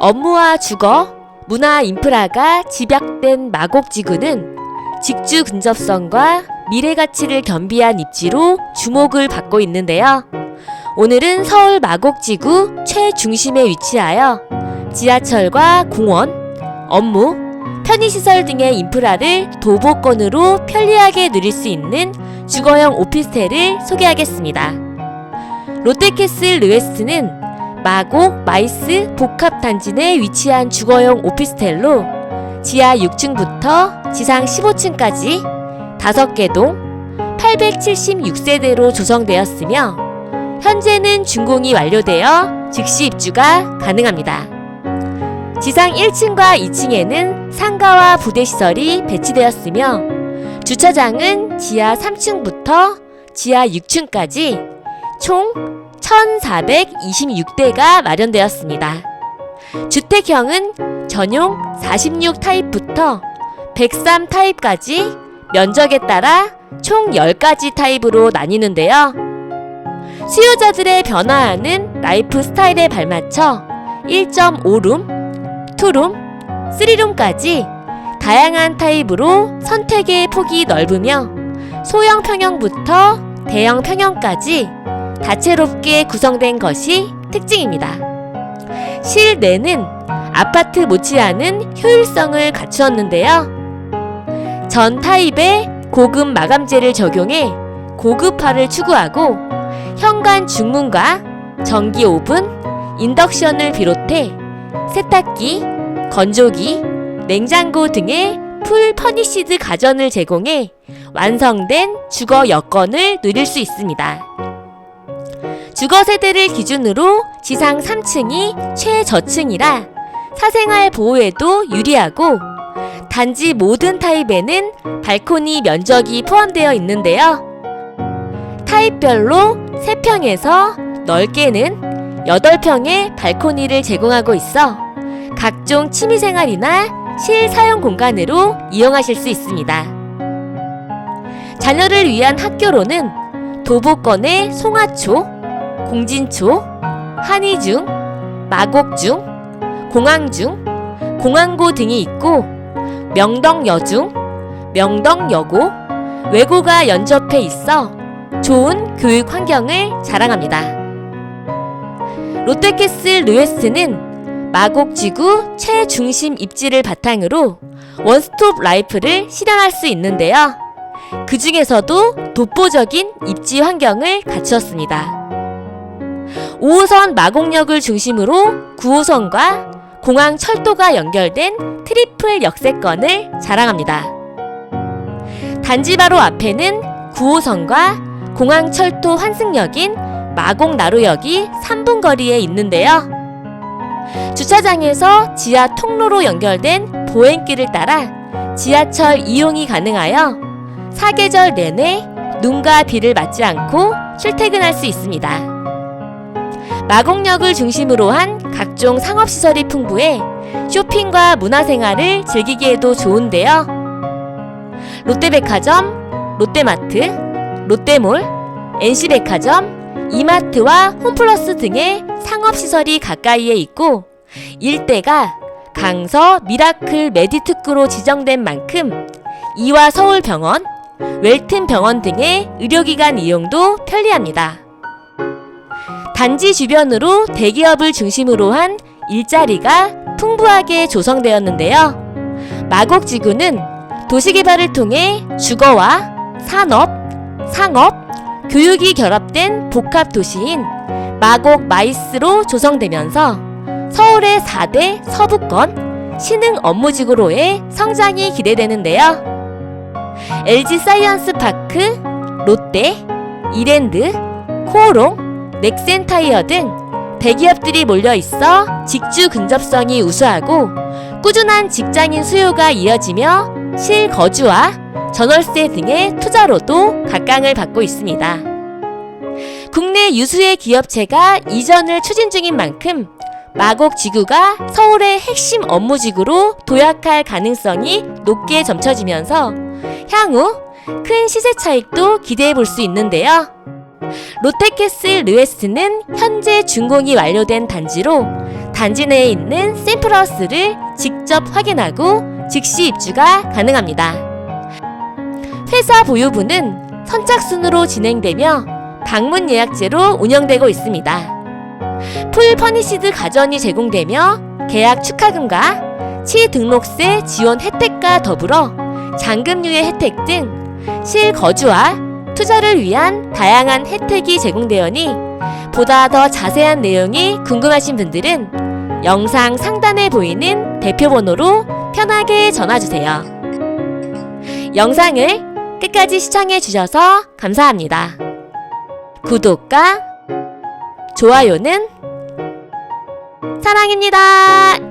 업무와 주거, 문화 인프라가 집약된 마곡지구는 직주 근접성과 미래 가치를 겸비한 입지로 주목을 받고 있는데요. 오늘은 서울 마곡지구 최중심에 위치하여 지하철과 공원, 업무, 편의시설 등의 인프라를 도보권으로 편리하게 누릴 수 있는 주거형 오피스텔을 소개하겠습니다. 롯데캐슬 르웨스트는 마곡 마이스 복합 단지 내 위치한 주거용 오피스텔로 지하 6층부터 지상 15층까지 5개 동 876세대로 조성되었으며 현재는 준공이 완료되어 즉시 입주가 가능합니다. 지상 1층과 2층에는 상가와 부대시설이 배치되었으며 주차장은 지하 3층부터 지하 6층까지 총 1,426대가 마련되었습니다. 주택형은 전용 46 타입부터 103 타입까지 면적에 따라 총 10가지 타입으로 나뉘는데요. 수요자들의 변화하는 라이프 스타일에 발맞춰 1.5룸, 2룸, 3룸까지 다양한 타입으로 선택의 폭이 넓으며 소형 평형부터 대형 평형까지 다채롭게 구성된 것이 특징입니다. 실내는 아파트 못지않은 효율성을 갖추었는데요. 전 타입에 고급 마감재를 적용해 고급화를 추구하고 현관 중문과 전기 오븐, 인덕션을 비롯해 세탁기, 건조기, 냉장고 등의 풀 퍼니시드 가전을 제공해 완성된 주거 여건을 누릴 수 있습니다. 주거 세대를 기준으로 지상 3층이 최저층이라 사생활 보호에도 유리하고 단지 모든 타입에는 발코니 면적이 포함되어 있는데요. 타입별로 3평에서 넓게는 8평의 발코니를 제공하고 있어 각종 취미생활이나 실사용 공간으로 이용하실 수 있습니다. 자녀를 위한 학교로는 도보권의 송화초, 공진초, 한의중, 마곡중, 공항중, 공항고 등이 있고 명덕여중, 명덕여고, 외고가 연접해 있어 좋은 교육 환경을 자랑합니다. 롯데캐슬 르웨스트는 마곡지구 최중심 입지를 바탕으로 원스톱 라이프를 실현할 수 있는데요. 그 중에서도 독보적인 입지 환경을 갖추었습니다. 5호선 마곡역을 중심으로 9호선과 공항 철도가 연결된 트리플 역세권을 자랑합니다. 단지 바로 앞에는 9호선과 공항 철도 환승역인 마곡나루역이 3분 거리에 있는데요. 주차장에서 지하 통로로 연결된 보행길을 따라 지하철 이용이 가능하여 사계절 내내 눈과 비를 맞지 않고 출퇴근할 수 있습니다. 마곡역을 중심으로 한 각종 상업시설이 풍부해 쇼핑과 문화생활을 즐기기에도 좋은데요. 롯데백화점, 롯데마트, 롯데몰, NC백화점, 이마트와 홈플러스 등의 상업시설이 가까이에 있고 일대가 강서 미라클 메디특구로 지정된 만큼 이화 서울병원, 웰튼병원 등의 의료기관 이용도 편리합니다. 단지 주변으로 대기업을 중심으로 한 일자리가 풍부하게 조성되었는데요. 마곡지구는 도시개발을 통해 주거와 산업, 상업, 교육이 결합된 복합 도시인 마곡 마이스로 조성되면서 서울의 4대 서부권 신흥 업무지구로의 성장이 기대되는데요. LG 사이언스 파크, 롯데, 이랜드, 코오롱, 넥센 타이어 등 대기업들이 몰려 있어 직주 근접성이 우수하고 꾸준한 직장인 수요가 이어지며 실거주와 전월세 등의 투자로도 각광을 받고 있습니다. 국내 유수의 기업체가 이전을 추진 중인 만큼 마곡 지구가 서울의 핵심 업무 지구로 도약할 가능성이 높게 점쳐지면서 향후 큰 시세 차익도 기대해 볼 수 있는데요. 롯데캐슬 르웨스트는 현재 준공이 완료된 단지로 단지 내에 있는 샘플하우스를 직접 확인하고 즉시 입주가 가능합니다. 회사 보유부는 선착순으로 진행되며 방문 예약제로 운영되고 있습니다. 풀 퍼니시드 가전이 제공되며 계약 축하금과 취등록세 지원 혜택과 더불어 잔금류의 혜택 등 실거주와 투자를 위한 다양한 혜택이 제공되오니 보다 더 자세한 내용이 궁금하신 분들은 영상 상단에 보이는 대표번호로 편하게 전화주세요. 영상을 끝까지 시청해 주셔서 감사합니다. 구독과 좋아요는 사랑입니다.